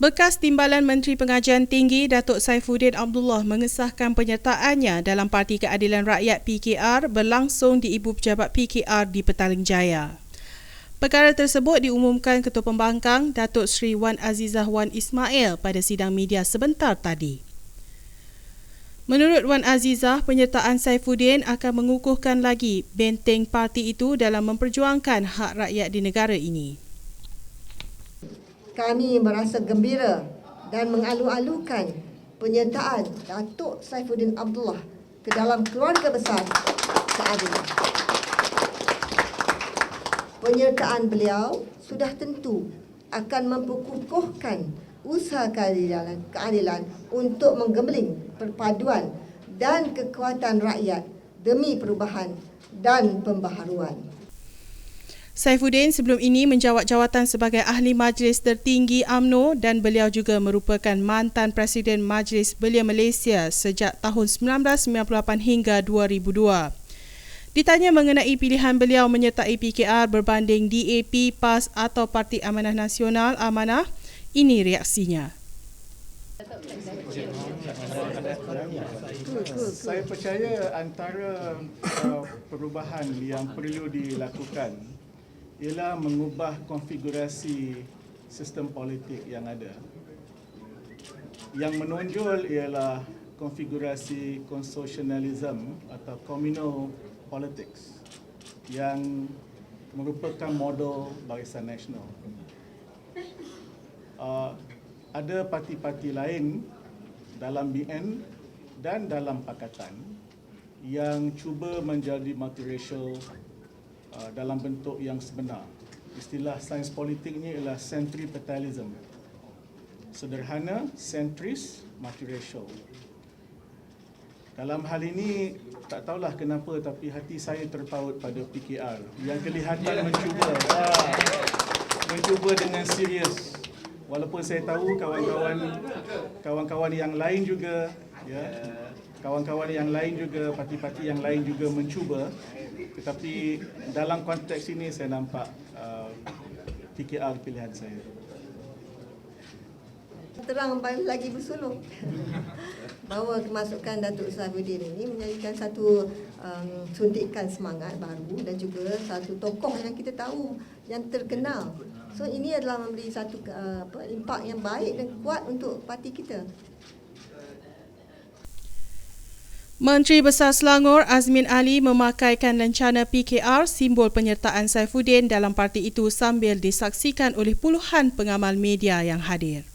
Bekas Timbalan Menteri Pengajian Tinggi Datuk Saifuddin Abdullah mengesahkan penyertaannya dalam Parti Keadilan Rakyat PKR berlangsung di Ibu Pejabat PKR di Petaling Jaya. Perkara tersebut diumumkan Ketua Pembangkang Datuk Seri Wan Azizah Wan Ismail pada sidang media sebentar tadi. Menurut Wan Azizah, penyertaan Saifuddin akan mengukuhkan lagi benteng parti itu dalam memperjuangkan hak rakyat di negara ini kami merasa gembira dan mengalu-alukan penyertaan Datuk Saifuddin Abdullah ke dalam keluarga besar keadilan. Penyertaan beliau sudah tentu akan memperkukuhkan usaha keadilan, keadilan untuk menggembeling perpaduan dan kekuatan rakyat demi perubahan dan pembaharuan. Saifuddin sebelum ini menjawat jawatan sebagai ahli majlis tertinggi AMNO dan beliau juga merupakan mantan Presiden Majlis Belia Malaysia sejak tahun 1998 hingga 2002. Ditanya mengenai pilihan beliau menyertai PKR berbanding DAP, PAS atau Parti Amanah Nasional Amanah, ini reaksinya. Saya percaya antara uh, perubahan yang perlu dilakukan ialah mengubah konfigurasi sistem politik yang ada. Yang menonjol ialah konfigurasi konsosionalism atau communal politics yang merupakan model barisan nasional. Uh, ada parti-parti lain dalam BN dan dalam pakatan yang cuba menjadi multiracial Uh, dalam bentuk yang sebenar. Istilah sains politiknya ialah centripetalism. Sederhana, centris, multiracial. Dalam hal ini, tak tahulah kenapa tapi hati saya terpaut pada PKR yang kelihatan mencuba ah, mencuba dengan serius. Walaupun saya tahu kawan-kawan kawan-kawan yang lain juga ya kawan-kawan yang lain juga parti-parti yang lain juga mencuba tetapi dalam konteks ini saya nampak uh, PKR pilihan saya. Terang lagi bersulung bahawa kemasukan Datuk Saifuddin ini menjadikan satu um, suntikan semangat baru dan juga satu tokoh yang kita tahu yang terkenal. So ini adalah memberi satu uh, apa impak yang baik dan kuat untuk parti kita. Menteri Besar Selangor Azmin Ali memakaikan lencana PKR simbol penyertaan Saifuddin dalam parti itu sambil disaksikan oleh puluhan pengamal media yang hadir.